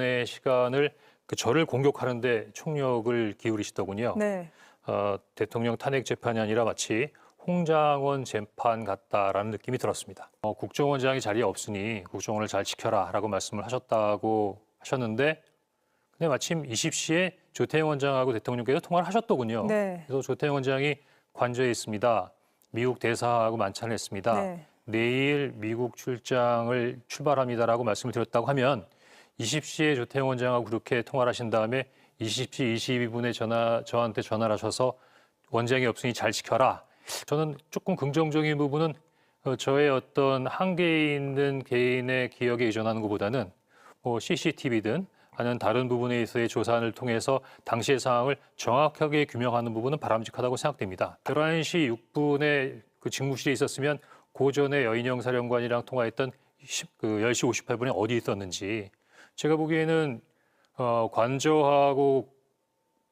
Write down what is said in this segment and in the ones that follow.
대부분의 시간을 그 저를 공격하는데 총력을 기울이시더군요. 네. 어, 대통령 탄핵 재판이 아니라 마치 홍장원 재판 같다라는 느낌이 들었습니다. 어, 국정원장이 자리에 없으니 국정원을 잘 지켜라라고 말씀을 하셨다고 하셨는데 근데 마침 20시에 조태영 원장하고 대통령께서 통화를 하셨더군요. 네. 그래서 조태영 원장이 관저에 있습니다. 미국 대사하고 만찬을 했습니다. 네. 내일 미국 출장을 출발합니다라고 말씀을 드렸다고 하면 20시에 조태영 원장하고 그렇게 통화를 하신 다음에 20시 22분에 전화 저한테 전화를 하셔서 원장이 없으니 잘 지켜라. 저는 조금 긍정적인 부분은 어, 저의 어떤 한계에 있는 개인의 기억에 의존하는 것보다는 뭐 CCTV든 아니면 다른 부분에 있어의 조사를 통해서 당시의 상황을 정확하게 규명하는 부분은 바람직하다고 생각됩니다. 11시 6분에 그 직무실에 있었으면 그 전에 여인영 사령관이랑 통화했던 10, 그 10시 58분에 어디 있었는지 제가 보기에는 어, 관저하고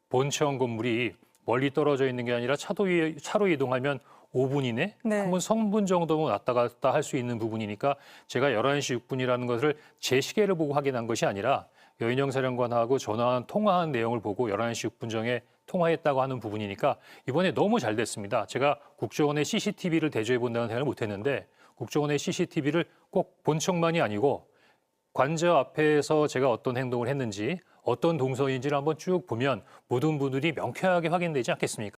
본청 건물이 멀리 떨어져 있는 게 아니라 차도 이- 차로 이동하면 5분 이내 네. 한번 성분 정도면 왔다 갔다 할 수 있는 부분이니까 제가 11시 6분이라는 것을 제 시계를 보고 확인한 것이 아니라 여인영 사령관하고 전화한 통화한 내용을 보고 11시 6분 정에 통화했다고 하는 부분이니까 이번에 너무 잘 됐습니다. 제가 국정원의 CCTV를 대조해 본다는 생각을 못 했는데 국정원의 CCTV를 꼭 본청만이 아니고 관저 앞에서 제가 어떤 행동을 했는지 어떤 동선인지를 한번 쭉 보면 모든 분들이 명쾌하게 확인되지 않겠습니까?